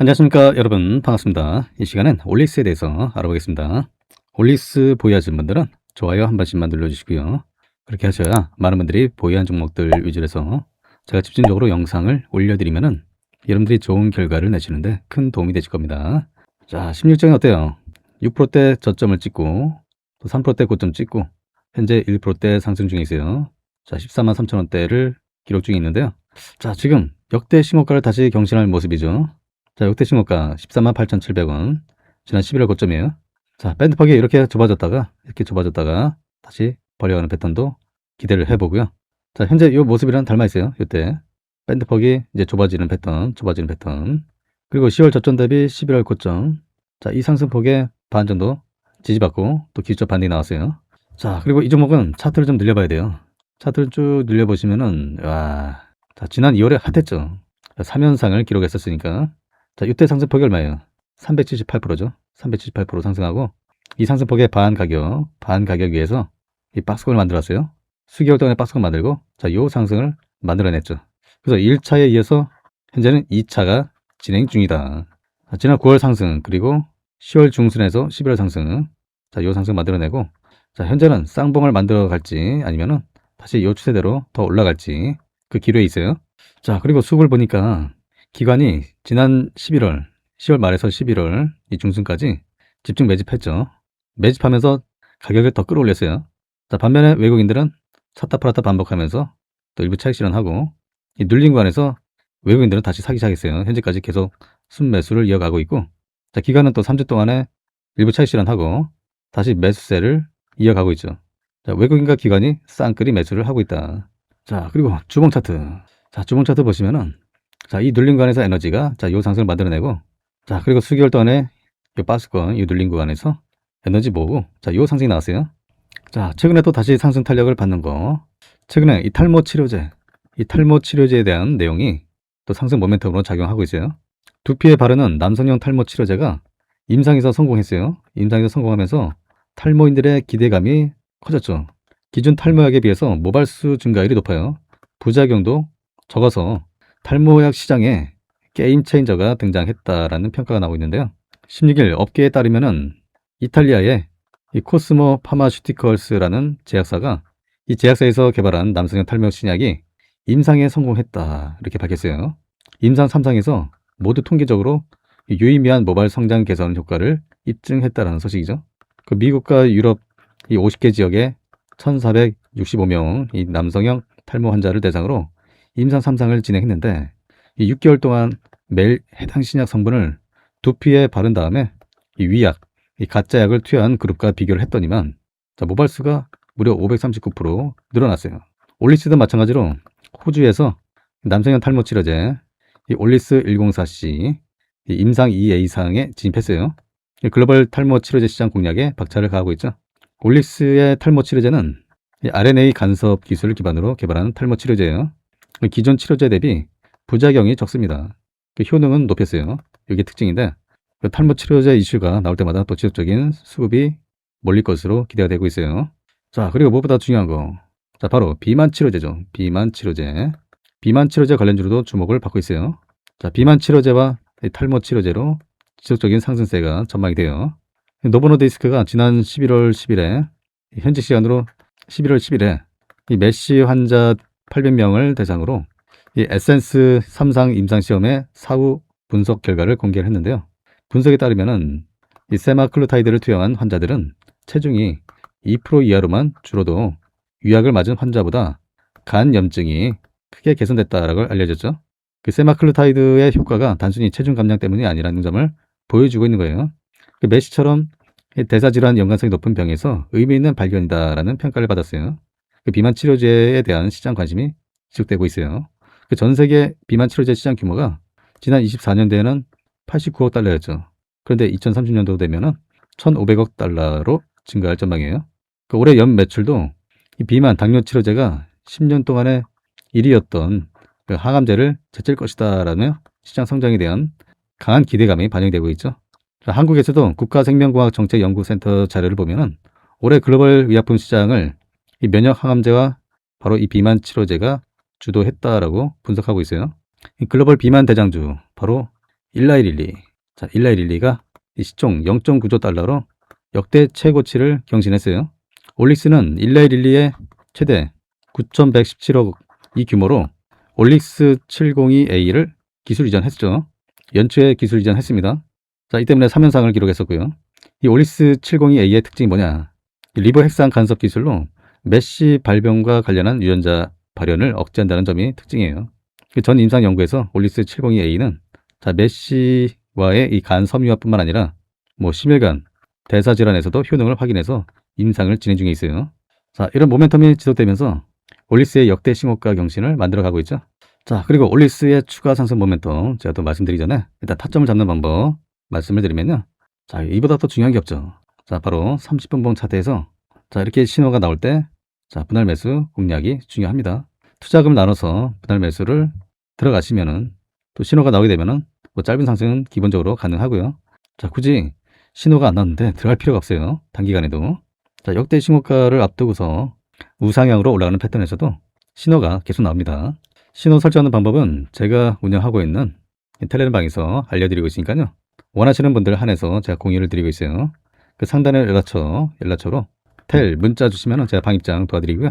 안녕하십니까 여러분 반갑습니다. 이 시간엔 올리스에 대해서 알아보겠습니다. 올리스 보유하신 분들은 좋아요 한 번씩만 눌러주시고요. 그렇게 하셔야 많은 분들이 보유한 종목들 위주로 해서 제가 집중적으로 영상을 올려드리면 은 여러분들이 좋은 결과를 내시는데 큰 도움이 되실 겁니다. 자, 16장이 어때요? 6%대 저점을 찍고 또 3%대 고점 찍고 현재 1%대 상승 중에 있어요. 자, 14만 3천 원대를 기록 중에 있는데요. 자, 지금 역대 신고가를 다시 경신할 모습이죠. 자, 역대 신고가 14만 8,700원. 지난 11월 고점이에요. 자, 밴드팍이 이렇게 좁아졌다가 이렇게 좁아졌다가 다시 벌려가는 패턴도 기대를 해보고요. 자, 현재 이 모습이랑 닮아 있어요. 이때 밴드팍이 이제 좁아지는 패턴, 좁아지는 패턴. 그리고 10월 저점 대비 11월 고점. 자, 이 상승폭의 반 정도 지지받고 또 기술적 반등이 나왔어요. 자, 그리고 이 종목은 차트를 좀 늘려봐야 돼요. 차트를 쭉 늘려보시면은, 와, 자, 지난 2월에 핫했죠. 3연상을 기록했었으니까. 자, 이때 상승폭이 얼마예요? 378%죠. 378% 상승하고, 이 상승폭의 반 가격, 반 가격 위에서 이 박스권을 만들었어요. 수개월 동안에 박스권 만들고, 자, 요 상승을 만들어냈죠. 그래서 1차에 이어서 현재는 2차가 진행 중이다. 자, 지난 9월 상승, 그리고 10월 중순에서 11월 상승, 자, 요 상승 만들어내고, 자, 현재는 쌍봉을 만들어 갈지 아니면은 다시 요 추세대로 더 올라갈지 그 기로에 있어요. 자, 그리고 수급을 보니까 기관이 지난 11월, 10월 말에서 11월 이 중순까지 집중 매집했죠. 매집하면서 가격을 더 끌어올렸어요. 자, 반면에 외국인들은 샀다 팔았다 반복하면서 또 일부 차익 실현하고 이 눌린 구간에서 외국인들은 다시 사기 시작했어요. 현재까지 계속 순매수를 이어가고 있고 자, 기관은 또 3주 동안에 일부 차익 실현하고 다시 매수세를 이어가고 있죠. 자, 외국인과 기관이 쌍끌이 매수를 하고 있다. 자, 그리고 주봉 차트. 자, 주봉 차트 보시면은 자, 이 눌린 구간에서 에너지가 자, 요 상승을 만들어내고 자, 그리고 수개월 동안에 요 박스권, 이 눌린 구간에서 에너지 모으고 자, 요 상승이 나왔어요. 자, 최근에 또 다시 상승 탄력을 받는 거. 최근에 이 탈모 치료제, 이 탈모 치료제에 대한 내용이 또 상승 모멘텀으로 작용하고 있어요. 두피에 바르는 남성용 탈모 치료제가 임상에서 성공했어요. 임상에서 성공하면서 탈모인들의 기대감이 커졌죠. 기존 탈모약에 비해서 모발수 증가율이 높아요. 부작용도 적어서 탈모약 시장에 게임 체인저가 등장했다라는 평가가 나오고 있는데요. 16일 업계에 따르면은 이탈리아의 이 코스모 파마슈티컬스라는 제약사가 이 제약사에서 개발한 남성용 탈모 신약이 임상에 성공했다 이렇게 밝혔어요. 임상 3상에서 모두 통계적으로 유의미한 모발 성장 개선 효과를 입증했다라는 소식이죠. 그 미국과 유럽 이 50개 지역에 1,465명 이 남성형 탈모 환자를 대상으로 임상 3상을 진행했는데 이 6개월 동안 매일 해당 신약 성분을 두피에 바른 다음에 이 위약, 이 가짜 약을 투여한 그룹과 비교를 했더니만 자, 모발수가 무려 539% 늘어났어요. 올리스도 마찬가지로 호주에서 남성형 탈모 치료제 이 올리스 104C 이 임상 2A상에 진입했어요. 이 글로벌 탈모 치료제 시장 공략에 박차를 가하고 있죠. 올리스의 탈모 치료제는 이 RNA 간섭 기술을 기반으로 개발한 탈모 치료제예요. 기존 치료제 대비 부작용이 적습니다. 그 효능은 높였어요. 이게 특징인데 그 탈모 치료제 이슈가 나올 때마다 또 지속적인 수급이 몰릴 것으로 기대가 되고 있어요. 자 그리고 무엇보다 중요한 거. 자 바로 비만 치료제죠. 비만 치료제. 비만 치료제 관련주로도 주목을 받고 있어요. 자 비만 치료제와 이 탈모 치료제로 지속적인 상승세가 전망이 돼요. 노보노디스크가 지난 11월 10일에 현지 시간으로 11월 10일에 이 메시 환자 800명을 대상으로 이 에센스 3상 임상 시험의 사후 분석 결과를 공개를 했는데요. 분석에 따르면은 이 세마클루타이드를 투여한 환자들은 체중이 2% 이하로만 줄어도 유약을 맞은 환자보다 간 염증이 크게 개선됐다라고 알려졌죠. 그 세마클루타이드의 효과가 단순히 체중 감량 때문이 아니라는 점을 보여주고 있는 거예요. 그 메시처럼 대사질환 연관성이 높은 병에서 의미 있는 발견이다라는 평가를 받았어요. 그 비만 치료제에 대한 시장 관심이 지속되고 있어요. 그 전 세계 비만 치료제 시장 규모가 지난 24년도에는 89억 달러였죠. 그런데 2030년도 되면은 1,500억 달러로 증가할 전망이에요. 그 올해 연 매출도 이 비만 당뇨 치료제가 10년 동안에 1위였던 그 항암제를 제칠 것이다라는 시장 성장에 대한 강한 기대감이 반영되고 있죠. 자, 한국에서도 국가생명과학정책연구센터 자료를 보면은 올해 글로벌 의약품 시장을 이 면역 항암제와 바로 이 비만 치료제가 주도했다라고 분석하고 있어요. 이 글로벌 비만 대장주 바로 일라일릴리. 자, 일라일릴리가 이 시총 0.9조 달러로 역대 최고치를 경신했어요. 올릭스는 일라일릴리의 최대 9,117억 이 규모로 올릭스 702A를 기술 이전했죠. 연초에 기술 이전했습니다. 자, 이 때문에 3연상을 기록했었고요. 이 올릭스 702A의 특징이 뭐냐? 이 리버 핵산 간섭 기술로 메시 발병과 관련한 유전자 발현을 억제한다는 점이 특징이에요. 그전 임상 연구에서 올릭스 702A는 자, 메시와의 이 간 섬유화뿐만 아니라 뭐 심혈관, 대사 질환에서도 효능을 확인해서 임상을 진행 중에 있어요. 자, 이런 모멘텀이 지속되면서 올리스의 역대 신고가 경신을 만들어 가고 있죠. 자, 그리고 올리스의 추가 상승 모멘텀 제가 또 말씀드리기 전에 일단 타점을 잡는 방법 말씀을 드리면요. 자, 이보다 더 중요한 게 없죠. 자, 바로 30분봉 차트에서 자, 이렇게 신호가 나올 때 자, 분할 매수 공략이 중요합니다. 투자금을 나눠서 분할 매수를 들어가시면은 또 신호가 나오게 되면은 뭐 짧은 상승은 기본적으로 가능하고요. 자, 굳이 신호가 안 나왔는데 들어갈 필요가 없어요. 단기간에도. 자, 역대 신고가를 앞두고서 우상향으로 올라가는 패턴에서도 신호가 계속 나옵니다. 신호 설정하는 방법은 제가 운영하고 있는 이 텔레그램방에서 알려드리고 있으니까요. 원하시는 분들 한해서 제가 공유를 드리고 있어요. 그 상단에 연락처, 연락처로 텔 문자 주시면 제가 방 입장 도와드리고요.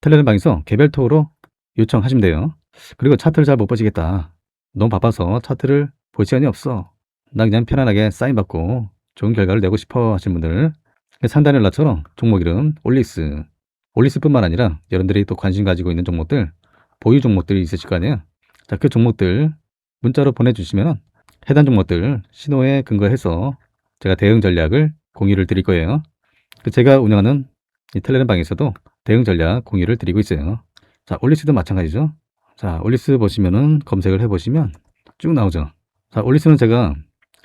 텔레그램 방에서 개별톡으로 요청하시면 돼요. 그리고 차트를 잘 못 보시겠다. 너무 바빠서 차트를 볼 시간이 없어. 나 그냥 편안하게 사인 받고 좋은 결과를 내고 싶어 하시는 분들 상단에 연락처럼 종목 이름 올리스 올리스뿐만 아니라 여러분들이 또 관심 가지고 있는 종목들 보유 종목들이 있으실 거 아니에요. 자, 그 종목들 문자로 보내주시면 해당 종목들 신호에 근거해서 제가 대응 전략을 공유를 드릴 거예요. 그 제가 운영하는 이 텔레그램 방에서도 대응 전략 공유를 드리고 있어요. 자, 올리스도 마찬가지죠. 자, 올리스 보시면은 검색을 해보시면 쭉 나오죠. 자, 올리스는 제가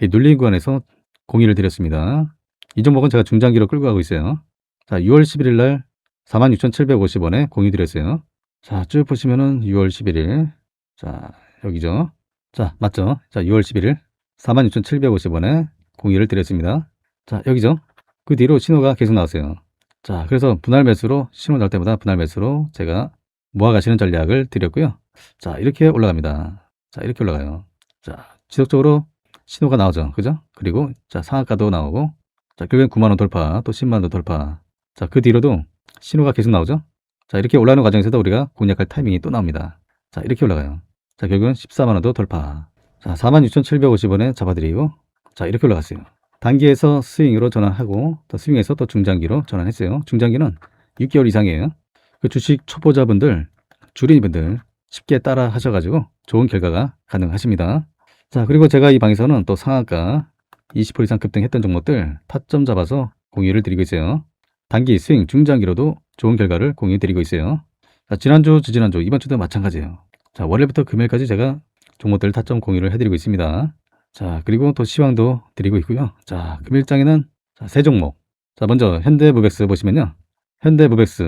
이 눌린 구간에서 공유를 드렸습니다. 이 종목은 제가 중장기로 끌고 가고 있어요. 자, 6월 11일 날 46,750원에 공유 드렸어요. 자, 쭉 보시면은 6월 11일. 자, 여기죠. 자, 맞죠? 자, 6월 11일 46,750원에 공유를 드렸습니다. 자, 여기죠. 그 뒤로 신호가 계속 나왔어요. 자, 그래서 분할 매수로 신호 나올 때마다 분할 매수로 제가 모아가시는 전략을 드렸고요. 자, 이렇게 올라갑니다. 자, 이렇게 올라가요. 자, 지속적으로 신호가 나오죠. 그죠? 그리고 자, 상한가도 나오고 자, 결국엔 9만 원 돌파, 또 10만 원 돌파. 자, 그 뒤로도 신호가 계속 나오죠. 자, 이렇게 올라가는 과정에서도 우리가 공략할 타이밍이 또 나옵니다. 자, 이렇게 올라가요. 자, 결국은 14만 원도 돌파. 자, 46,750원에 잡아드리고 자, 이렇게 올라갔어요. 단기에서 스윙으로 전환하고 또 스윙에서 또 중장기로 전환했어요. 중장기는 6개월 이상이에요. 그 주식 초보자분들, 주린이분들 쉽게 따라 하셔가지고 좋은 결과가 가능하십니다. 자, 그리고 제가 이 방에서는 또 상한가 20% 이상 급등했던 종목들 타점 잡아서 공유를 드리고 있어요. 단기 스윙, 중장기로도 좋은 결과를 공유해 드리고 있어요. 자, 지난주, 지지난주, 이번 주도 마찬가지예요. 자, 월요일부터 금요일까지 제가 종목들 타점 공유를 해드리고 있습니다. 자, 그리고 또 시황도 드리고 있고요. 자, 금일장에는 자, 세 종목. 자, 먼저 현대무백스 보시면요. 현대무백스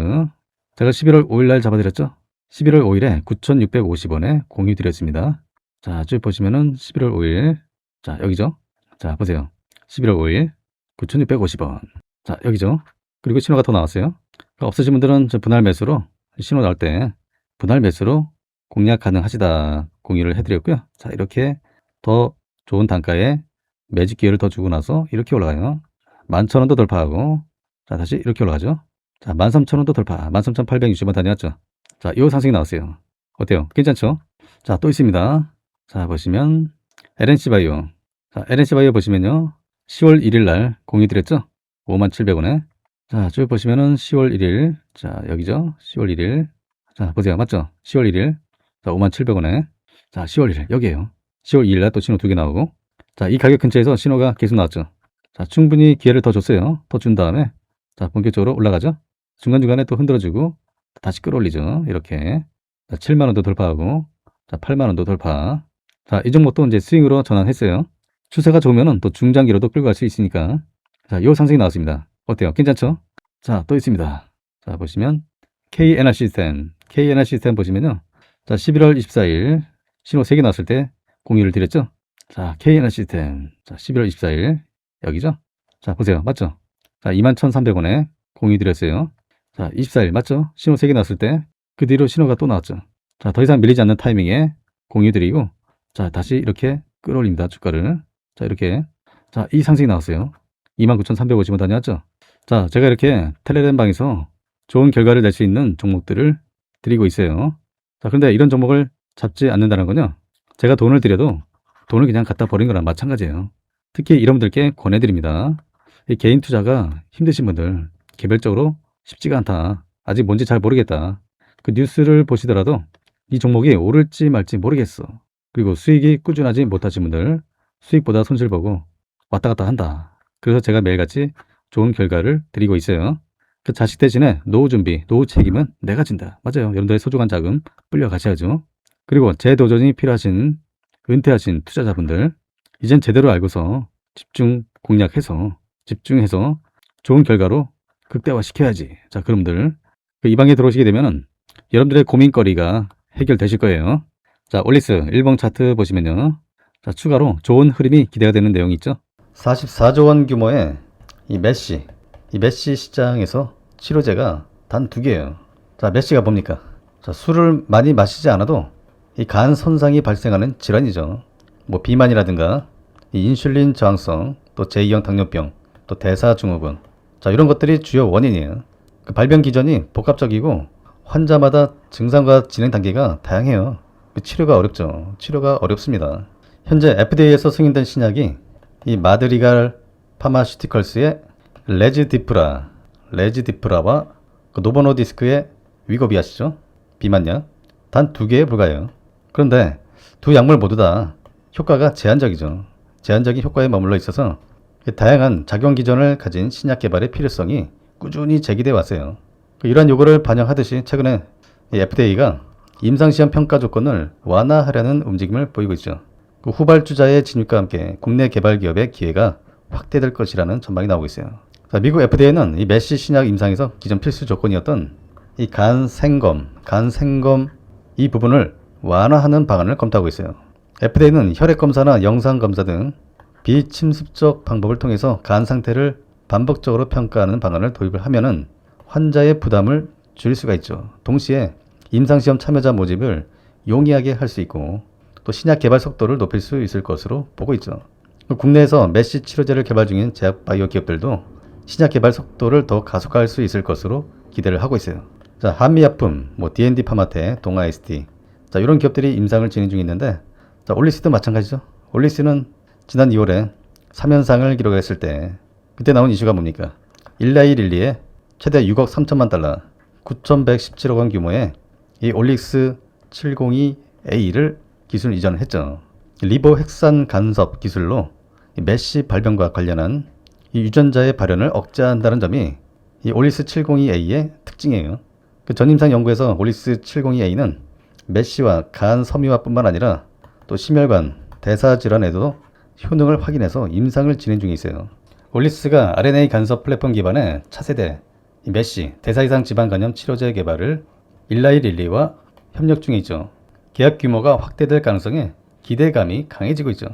제가 11월 5일 날 잡아드렸죠. 11월 5일에 9,650원에 공유 드렸습니다. 자, 쭉 보시면은 11월 5일. 자, 여기죠. 자, 보세요. 11월 5일 9,650원. 자, 여기죠. 그리고 신호가 더 나왔어요. 그러니까 없으신 분들은 저 분할 매수로 신호 나올 때 분할 매수로 공략 가능하시다 공유를 해드렸고요. 자, 이렇게 더 좋은 단가에 매직 기회를 더 주고 나서 이렇게 올라가요. 11,000원도 돌파하고 자, 다시 이렇게 올라가죠. 자, 13,000원도 돌파. 13,860원 다녀왔죠. 자, 이 상승이 나왔어요. 어때요? 괜찮죠? 자, 또 있습니다. 자, 보시면 LNC 바이오. 자, LNC 바이오 보시면요. 10월 1일 날 공유 드렸죠? 57,000원에. 자, 쭉 보시면은 10월 1일. 자, 여기죠? 10월 1일. 자, 보세요. 맞죠? 10월 1일. 자, 57,000원에. 자, 10월 1일. 여기에요. 10월 2일 날 또 신호 두 개 나오고. 자, 이 가격 근처에서 신호가 계속 나왔죠. 자, 충분히 기회를 더 줬어요. 더 준 다음에. 자, 본격적으로 올라가죠. 중간중간에 또 흔들어주고 다시 끌어올리죠. 이렇게. 자, 7만 원도 돌파하고. 자, 8만 원도 돌파. 자, 이 종목도 이제 스윙으로 전환했어요. 추세가 좋으면은 또 중장기로도 끌고 갈 수 있으니까. 자, 요 상승이 나왔습니다. 어때요? 괜찮죠? 자, 또 있습니다. 자, 보시면 KNR 시스템. KNR 시스템 보시면요. 자, 11월 24일 신호 3개 나왔을 때 공유를 드렸죠? 자, KNR 시스템. 자, 11월 24일. 여기죠? 자, 보세요. 맞죠? 자, 21,300원에 공유 드렸어요. 자, 24일 맞죠? 신호 3개 나왔을 때 그 뒤로 신호가 또 나왔죠. 자, 더 이상 밀리지 않는 타이밍에 공유 드리고 자, 다시 이렇게 끌어올립니다. 주가를. 자, 이렇게. 자, 이 상승이 나왔어요. 29,350원 다녀왔죠? 자, 제가 이렇게 텔레그램 방에서 좋은 결과를 낼 수 있는 종목들을 드리고 있어요. 자, 그런데 이런 종목을 잡지 않는다는 건요. 제가 돈을 드려도 돈을 그냥 갖다 버린 거랑 마찬가지예요. 특히 이런 분들께 권해드립니다. 이 개인 투자가 힘드신 분들, 개별적으로 쉽지가 않다. 아직 뭔지 잘 모르겠다. 그 뉴스를 보시더라도 이 종목이 오를지 말지 모르겠어. 그리고 수익이 꾸준하지 못하신 분들, 수익보다 손실 보고 왔다 갔다 한다. 그래서 제가 매일같이 좋은 결과를 드리고 있어요. 그 자식 대신에 노후 준비, 노후 책임은 내가 진다. 맞아요. 여러분들의 소중한 자금 불려 가셔야죠. 그리고 재도전이 필요하신 은퇴하신 투자자분들, 이젠 제대로 알고서 집중 공략해서 집중해서 좋은 결과로 극대화시켜야지. 자, 그럼들 그이 방에 들어오시게 되면은 여러분들의 고민거리가 해결되실 거예요. 자, 올리스 일봉 차트 보시면요. 자, 추가로 좋은 흐름이 기대가 되는 내용이 있죠. 44조 원 규모의 이 메시, 이 메시 시장에서 치료제가 단 두 개예요. 자, 메시가 뭡니까? 자, 술을 많이 마시지 않아도 이 간 손상이 발생하는 질환이죠. 뭐 비만이라든가 이 인슐린 저항성, 또 제2형 당뇨병, 또 대사증후군. 자, 이런 것들이 주요 원인이에요. 그 발병 기전이 복합적이고 환자마다 증상과 진행 단계가 다양해요. 그 치료가 어렵죠. 치료가 어렵습니다. 현재 FDA에서 승인된 신약이 이 마드리갈 파마슈티컬스의 레즈디프라, 레즈디프라와 그 노보노디스크의 위고비아시죠. 비만약 단 두 개에 불과해요. 그런데 두 약물 모두 다 효과가 제한적이죠. 제한적인 효과에 머물러 있어서 다양한 작용 기전을 가진 신약 개발의 필요성이 꾸준히 제기돼 왔어요. 그 이러한 요구를 반영하듯이 최근에 이 FDA가 임상시험 평가 조건을 완화하려는 움직임을 보이고 있죠. 그 후발주자의 진입과 함께 국내 개발 기업의 기회가 확대될 것이라는 전망이 나오고 있어요. 자, 미국 FDA는 이 메시 신약 임상에서 기존 필수 조건이었던 이 간 생검, 간 생검 이 부분을 완화하는 방안을 검토하고 있어요. FDA는 혈액 검사나 영상 검사 등 비침습적 방법을 통해서 간 상태를 반복적으로 평가하는 방안을 도입을 하면은 환자의 부담을 줄일 수가 있죠. 동시에 임상시험 참여자 모집을 용이하게 할 수 있고 또 신약 개발 속도를 높일 수 있을 것으로 보고 있죠. 국내에서 메시 치료제를 개발 중인 제약 바이오 기업들도 신약 개발 속도를 더 가속화할 수 있을 것으로 기대를 하고 있어요. 자, 한미약품, 뭐 D&D 파마테, 동아 ST, 자 이런 기업들이 임상을 진행 중에 있는데, 자 올리스도 마찬가지죠. 올리스는 지난 2월에 3연상을 기록했을 때 그때 나온 이슈가 뭡니까? 일라이릴리에 최대 6억 3천만 달러, 9,117억 원 규모의 이 올릭스 702A를 기술 이전을 했죠. 리보 핵산 간섭 기술로 이 메시 발병과 관련한 이 유전자의 발현을 억제한다는 점이 이 올리스 702A의 특징이에요. 그 전임상 연구에서 올리스 702A는 메시와 간 섬유화뿐만 아니라 또 심혈관, 대사 질환에도 효능을 확인해서 임상을 진행 중에 있어요. 올리스가 RNA 간섭 플랫폼 기반의 차세대 이 메시 대사 이상 지방 간염 치료제 개발을 일라이 릴리와 협력 중에 있죠. 계약 규모가 확대될 가능성에 기대감이 강해지고 있죠.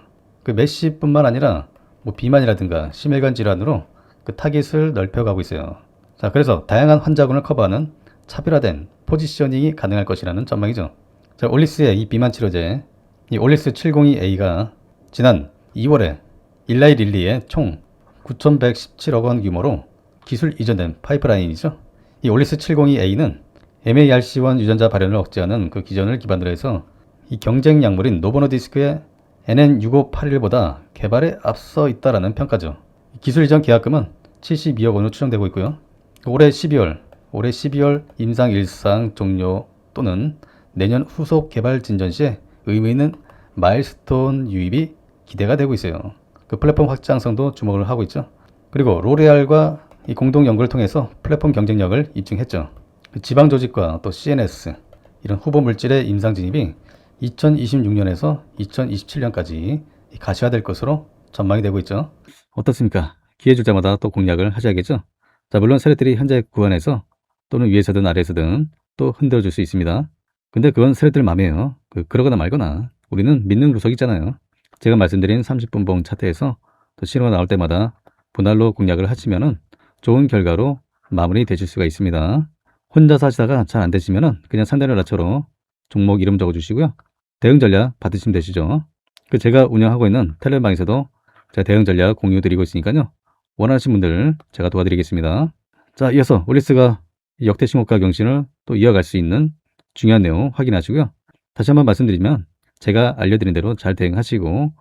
그 메시뿐만 아니라 뭐 비만이라든가 심혈관 질환으로 그 타깃을 넓혀가고 있어요. 자, 그래서 다양한 환자군을 커버하는 차별화된 포지셔닝이 가능할 것이라는 전망이죠. 자, 올리스의 이 비만 치료제, 이 올리스 702A가 지난 2월에 일라이 릴리의 총 9,117억 원 규모로 기술 이전된 파이프라인이죠. 이 올리스 702A는 MARC1 유전자 발현을 억제하는 그 기전을 기반으로 해서 이 경쟁 약물인 노보노디스크의 NN6581보다 개발에 앞서 있다라는 평가죠. 기술 이전 계약금은 72억 원으로 추정되고 있고요. 올해 12월, 올해 12월 임상 일상 종료 또는 내년 후속 개발 진전 시에 의미 있는 마일스톤 유입이 기대가 되고 있어요. 그 플랫폼 확장성도 주목을 하고 있죠. 그리고 로레알과 이 공동 연구를 통해서 플랫폼 경쟁력을 입증했죠. 그 지방 조직과 또 CNS 이런 후보 물질의 임상 진입이 2026년에서 2027년까지 가시화될 것으로 전망이 되고 있죠. 어떻습니까? 기회 줄 때마다 또 공략을 하셔야겠죠. 자, 물론 세력들이 현재 구간에서 또는 위에서든 아래에서든 또 흔들어 줄 수 있습니다. 근데 그건 세력들 맘이에요. 그, 그러거나 말거나 우리는 믿는 구석이 있잖아요. 제가 말씀드린 30분 봉 차트에서 또 신호가 나올 때마다 분할로 공략을 하시면은 좋은 결과로 마무리 되실 수가 있습니다. 혼자서 하시다가 잘 안 되시면은 그냥 상단을 낮춰로 종목 이름 적어 주시고요. 대응 전략 받으시면 되시죠. 그 제가 운영하고 있는 텔레방에서도 제가 대응 전략 공유 드리고 있으니까요. 원하시는 분들 제가 도와드리겠습니다. 자, 이어서 올리스가 이 역대 신고가 경신을 또 이어갈 수 있는 중요한 내용 확인하시고요. 다시 한번 말씀드리면 제가 알려드린 대로 잘 대응하시고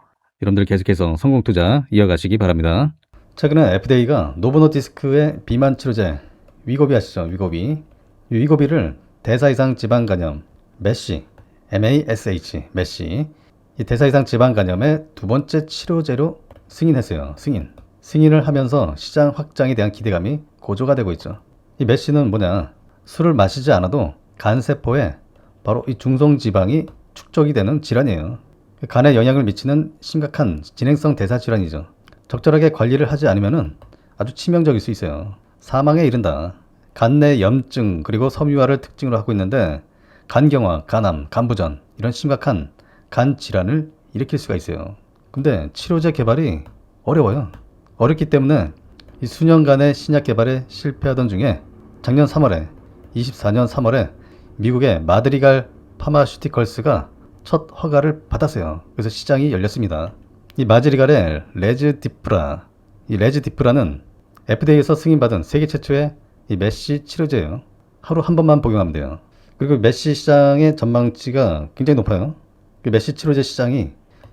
여러분들 계속해서 성공 투자 이어가시기 바랍니다. 최근에 FDA가 노보노디스크의 비만 치료제 위고비 아시죠? 위고비. 이 위고비를 대사 이상 지방 간염 메시 MASH 메시 이 대사 이상 지방 간염의 두 번째 치료제로 승인했어요. 승인. 승인을 하면서 시장 확장에 대한 기대감이 고조가 되고 있죠. 이 메시는 뭐냐? 술을 마시지 않아도 간 세포에 바로 이 중성 지방이 축적이 되는 질환이에요. 간에 영향을 미치는 심각한 진행성 대사 질환이죠. 적절하게 관리를 하지 않으면 아주 치명적일 수 있어요. 사망에 이른다. 간내 염증 그리고 섬유화를 특징으로 하고 있는데 간경화, 간암, 간부전 이런 심각한 간 질환을 일으킬 수가 있어요. 근데 치료제 개발이 어려워요. 어렵기 때문에 이 수년간의 신약 개발에 실패하던 중에 작년 3월에 24년 3월에 미국의 마드리갈 파마슈티컬스가 첫 허가를 받았어요. 그래서 시장이 열렸습니다. 이 마드리갈의 레즈디프라, 이 레즈디프라는 FDA에서 승인받은 세계 최초의 이 메시 치료제예요. 하루 한 번만 복용하면 돼요. 그리고 메시 시장의 전망치가 굉장히 높아요. 그 메시 치료제 시장이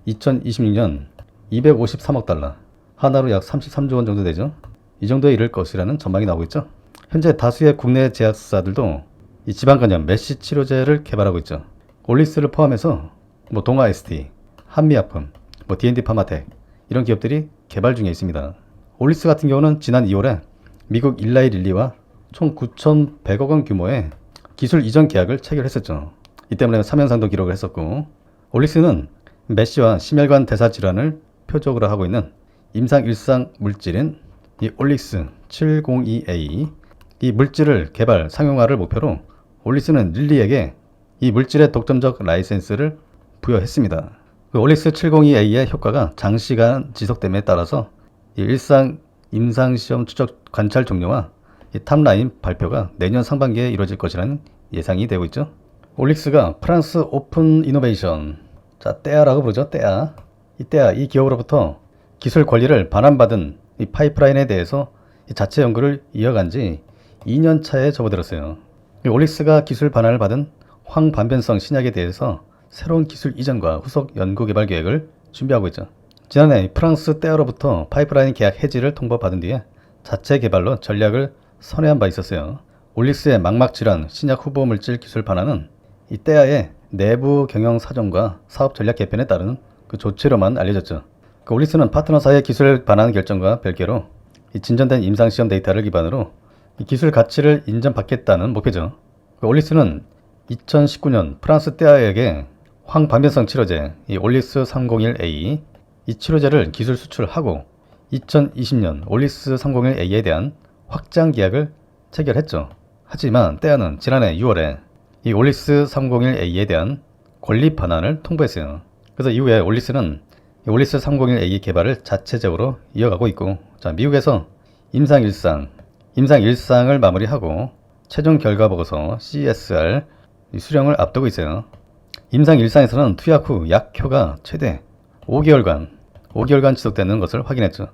2026년 253억 달러, 하나로 약 33조 원 정도 되죠. 이 정도에 이를 것이라는 전망이 나오고 있죠. 현재 다수의 국내 제약사들도 이 지방간염 메시 치료제를 개발하고 있죠. 올리스를 포함해서 뭐 동아 ST, 한미약품, 뭐 D&D 파마텍 이런 기업들이 개발 중에 있습니다. 올리스 같은 경우는 지난 2월에 미국 일라이 릴리와 총 9,100억 원 규모의 기술 이전 계약을 체결했었죠. 이 때문에 3연상도 기록을 했었고 올리스는 메시와 심혈관 대사 질환을 표적으로 하고 있는 임상 일상 물질인 이 올리스 702A 이 물질을 개발 상용화를 목표로 올리스는 릴리에게 이 물질의 독점적 라이센스를 부여했습니다. 그 올리스 702A의 효과가 장시간 지속됨에 따라서 이 일상 임상 시험 추적 관찰 종료와 이 탑라인 발표가 내년 상반기에 이루어질 것이라는 예상이 되고 있죠. 올릭스가 프랑스 오픈 이노베이션 자 떼아라고 부르죠 떼아 이 떼아 이 기업으로부터 기술 권리를 반환받은 이 파이프라인에 대해서 이 자체 연구를 이어간 지 2년 차에 접어들었어요. 이 올릭스가 기술 반환을 받은 황반변성 신약에 대해서 새로운 기술 이전과 후속 연구 개발 계획을 준비하고 있죠. 지난해 프랑스 떼아로부터 파이프라인 계약 해지를 통보받은 뒤에 자체 개발로 전략을 선회한 바 있었어요. 올릭스의 망막 질환 신약 후보 물질 기술 반환은 이 떼아의 내부 경영 사정과 사업 전략 개편에 따른 그 조치로만 알려졌죠. 그 올릭스는 파트너사의 기술 반환 결정과 별개로 이 진전된 임상 시험 데이터를 기반으로 이 기술 가치를 인정받겠다는 목표죠. 그 올릭스는 2019년 프랑스 떼아에게 황반변성 치료제 이 올리스 301A 이 치료제를 기술 수출하고 2020년 올리스 301A에 대한 확장 계약을 체결했죠. 하지만 떼아는 지난해 6월에 이 올리스 301A에 대한 권리 반환을 통보했어요. 그래서 이후에 올리스는 이 올리스 301A 개발을 자체적으로 이어가고 있고 자 미국에서 임상 1상 임상 1상을 마무리하고 최종 결과 보고서 CSR 이 수령을 앞두고 있어요. 임상 1상에서는 투약 후 약효가 최대 5개월간 5개월간 지속되는 것을 확인했죠.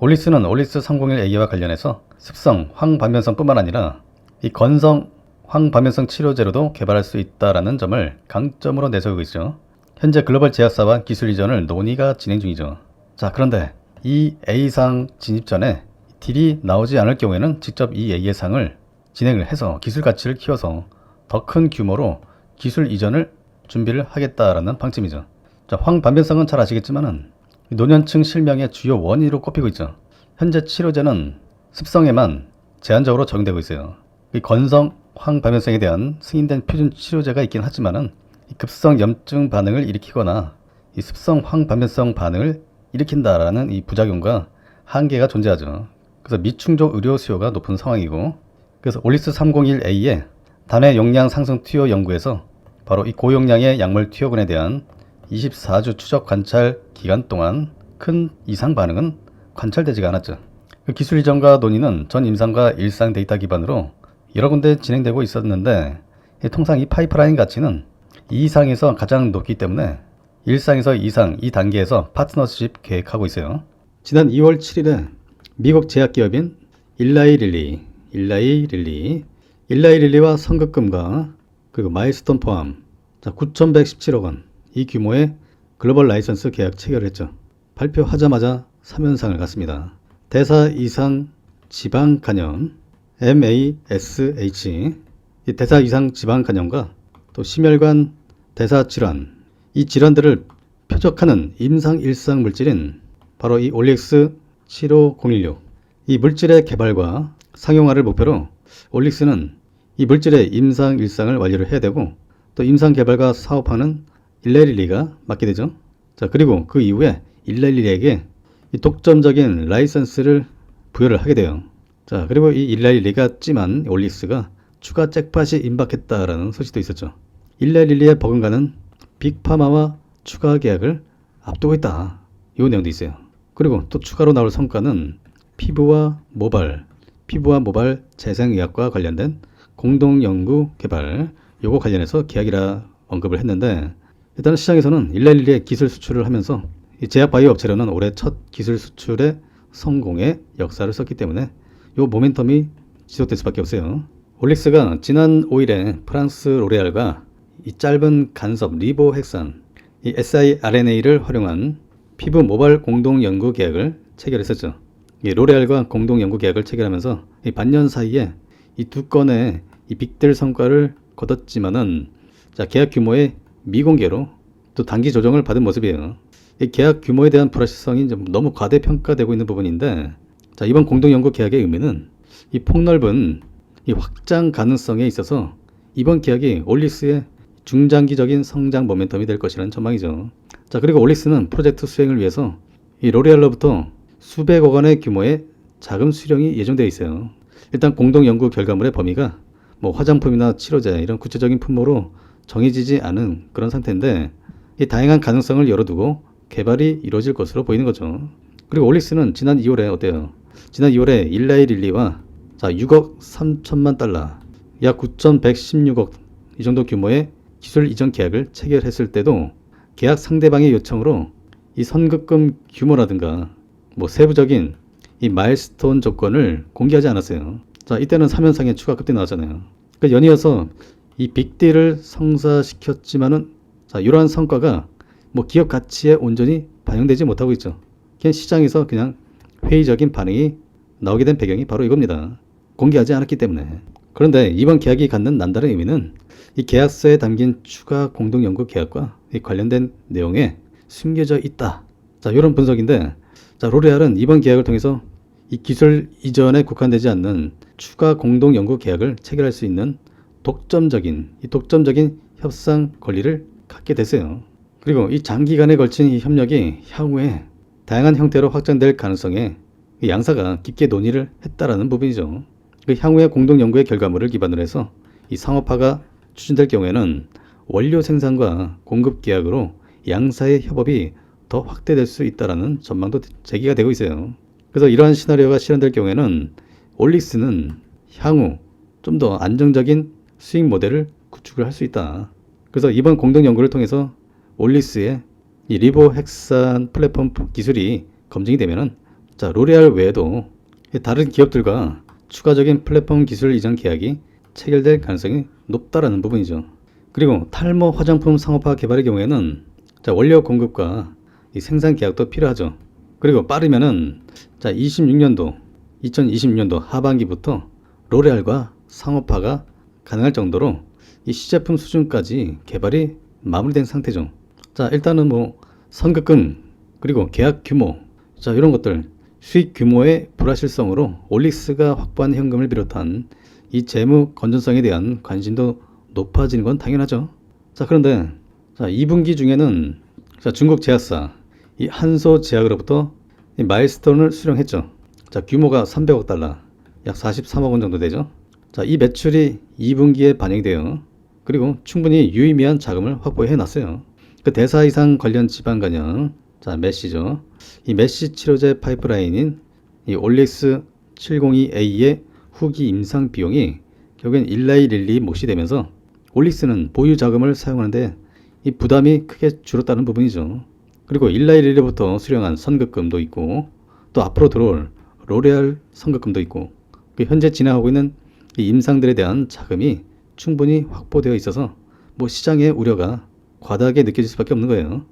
올리스는 올리스 301A와 관련해서 습성 황반변성뿐만 아니라 이 건성 황반변성 치료제로도 개발할 수 있다라는 점을 강점으로 내세우고 있죠. 현재 글로벌 제약사와 기술 이전을 논의가 진행 중이죠. 자, 그런데 이 A상 진입 전에 딜이 나오지 않을 경우에는 직접 이 A의 상을 진행을 해서 기술 가치를 키워서 더 큰 규모로 기술 이전을 준비를 하겠다라는 방침이죠. 자, 황반변성은 잘 아시겠지만은 노년층 실명의 주요 원인으로 꼽히고 있죠. 현재 치료제는 습성에만 제한적으로 적용되고 있어요. 이 건성 황반변성에 대한 승인된 표준 치료제가 있긴 하지만은 이 급성 염증 반응을 일으키거나 이 습성 황반변성 반응을 일으킨다라는 이 부작용과 한계가 존재하죠. 그래서 미충족 의료 수요가 높은 상황이고 그래서 올리스 301A의 단회 용량 상승 투여 연구에서 바로 이 고용량의 약물 투여군에 대한 24주 추적 관찰 기간 동안 큰 이상 반응은 관찰되지가 않았죠. 그 기술 이전과 논의는 전 임상과 일상 데이터 기반으로 여러 군데 진행되고 있었는데 통상 이 파이프라인 가치는 이 이상에서 가장 높기 때문에 1상에서 2상 이 단계에서 파트너십 계획하고 있어요. 지난 2월 7일에 미국 제약기업인 일라이 릴리, 일라이 릴리, 일라이 릴리와 선급금과 그리고 마일스톤 포함 자, 9,117억 원 이 규모의 글로벌 라이선스 계약 체결을 했죠. 발표하자마자 3연상을 갔습니다. 대사 이상 지방 간염 MASH 이 대사 이상 지방 간염과 또 심혈관 대사 질환 이 질환들을 표적하는 임상 일상 물질인 바로 이 올릭스 75016 이 물질의 개발과 상용화를 목표로 올릭스는 이 물질의 임상 일상을 완료를 해야 되고 또 임상 개발과 사업하는 일레릴리가 맡게 되죠. 자 그리고 그 이후에 일레릴리에게 이 독점적인 라이선스를 부여를 하게 돼요. 자 그리고 이 일레릴리가 찜한 올릭스가 추가 잭팟이 임박했다라는 소식도 있었죠. 일레릴리의 버금가는 빅파마와 추가 계약을 앞두고 있다. 이 내용도 있어요. 그리고 또 추가로 나올 성과는 피부와 모발, 피부와 모발 재생의학과 관련된 공동 연구 개발 요거 관련해서 계약이라 언급을 했는데 일단은 시장에서는 일레릴리의 기술 수출을 하면서 이 제약 바이오 업체로는 올해 첫 기술 수출의 성공의 역사를 썼기 때문에 요 모멘텀이 지속될 수밖에 없어요. 올릭스가 지난 5일에 프랑스 로레알과 이 짧은 간섭 리보핵산 이 siRNA를 활용한 피부 모발 공동 연구 계약을 체결했었죠. 이 로레알과 공동 연구 계약을 체결하면서 이 반년 사이에 이 두 건의 이 빅딜 성과를 거뒀지만은 자 계약 규모의 미공개로 또 단기 조정을 받은 모습이에요. 이 계약 규모에 대한 불확실성이 좀 너무 과대평가되고 있는 부분인데 자 이번 공동 연구 계약의 의미는 이 폭넓은 이 확장 가능성에 있어서 이번 계약이 올리스의 중장기적인 성장 모멘텀이 될 것이라는 전망이죠. 자 그리고 올리스는 프로젝트 수행을 위해서 이 로레알로부터 수백억 원의 규모의 자금 수령이 예정되어 있어요. 일단 공동 연구 결과물의 범위가 뭐 화장품이나 치료제 이런 구체적인 품목으로 정해지지 않은 그런 상태인데 이 다양한 가능성을 열어두고 개발이 이루어질 것으로 보이는 거죠. 그리고 올릭스는 지난 2월에 어때요? 지난 2월에 일라이 릴리와 자 6억 3천만 달러, 약 9,116억 이 정도 규모의 기술 이전 계약을 체결했을 때도 계약 상대방의 요청으로 이 선급금 규모라든가 뭐 세부적인 이 마일스톤 조건을 공개하지 않았어요. 자 이때는 3연상의 추가 급대 나왔잖아요. 그 연이어서 이 빅딜을 성사시켰지만은 자 이러한 성과가 뭐 기업 가치에 온전히 반영되지 못하고 있죠. 그냥 시장에서 그냥 회의적인 반응이 나오게 된 배경이 바로 이겁니다. 공개하지 않았기 때문에. 그런데 이번 계약이 갖는 남다른 의미는 이 계약서에 담긴 추가 공동 연구 계약과 이 관련된 내용에 숨겨져 있다. 자, 이런 분석인데, 자, 로레알은 이번 계약을 통해서 이 기술 이전에 국한되지 않는 추가 공동 연구 계약을 체결할 수 있는 독점적인 이 독점적인 협상 권리를 갖게 됐어요. 그리고 이 장기간에 걸친 이 협력이 향후에 다양한 형태로 확장될 가능성에 이 양사가 깊게 논의를 했다라는 부분이죠. 그 향후의 공동 연구의 결과물을 기반으로 해서 이 상업화가 추진될 경우에는 원료 생산과 공급 계약으로 양사의 협업이 더 확대될 수 있다라는 전망도 제기가 되고 있어요. 그래서 이러한 시나리오가 실현될 경우에는 올릭스는 향후 좀 더 안정적인 수익 모델을 구축을 할 수 있다. 그래서 이번 공동 연구를 통해서 올리스의 이 리보 헥산 플랫폼 기술이 검증이 되면은 자 로레알 외에도 다른 기업들과 추가적인 플랫폼 기술 이전 계약이 체결될 가능성이 높다라는 부분이죠. 그리고 탈모 화장품 상업화 개발의 경우에는 자 원료 공급과 이 생산 계약도 필요하죠. 그리고 빠르면은 자 26년도 2026년도 하반기부터 로레알과 상업화가 가능할 정도로 이 시제품 수준까지 개발이 마무리된 상태죠. 자, 일단은 뭐 선급금 그리고 계약 규모 자, 이런 것들 수익 규모의 불확실성으로 올릭스가 확보한 현금을 비롯한 이 재무 건전성에 대한 관심도 높아지는 건 당연하죠. 자, 그런데 자, 2분기 중에는 자, 중국 제약사 이 한소 제약으로부터 이 마일스톤을 수령했죠. 자, 규모가 300억 달러, 약 43억 원 정도 되죠. 자, 이 매출이 2분기에 반영이 돼요. 그리고 충분히 유의미한 자금을 확보해 놨어요. 그 대사 이상 관련 지방 간염, 자, 메시죠. 이 메시 치료제 파이프라인인 이 올릭스 702A의 후기 임상 비용이 결국엔 일라이 릴리 몫이 되면서 올릭스는 보유 자금을 사용하는데 이 부담이 크게 줄었다는 부분이죠. 그리고 일라일리부터 수령한 선급금도 있고 또 앞으로 들어올 로레알 선급금도 있고 그 현재 진행하고 있는 이 임상들에 대한 자금이 충분히 확보되어 있어서 뭐 시장의 우려가 과다하게 느껴질 수밖에 없는 거예요.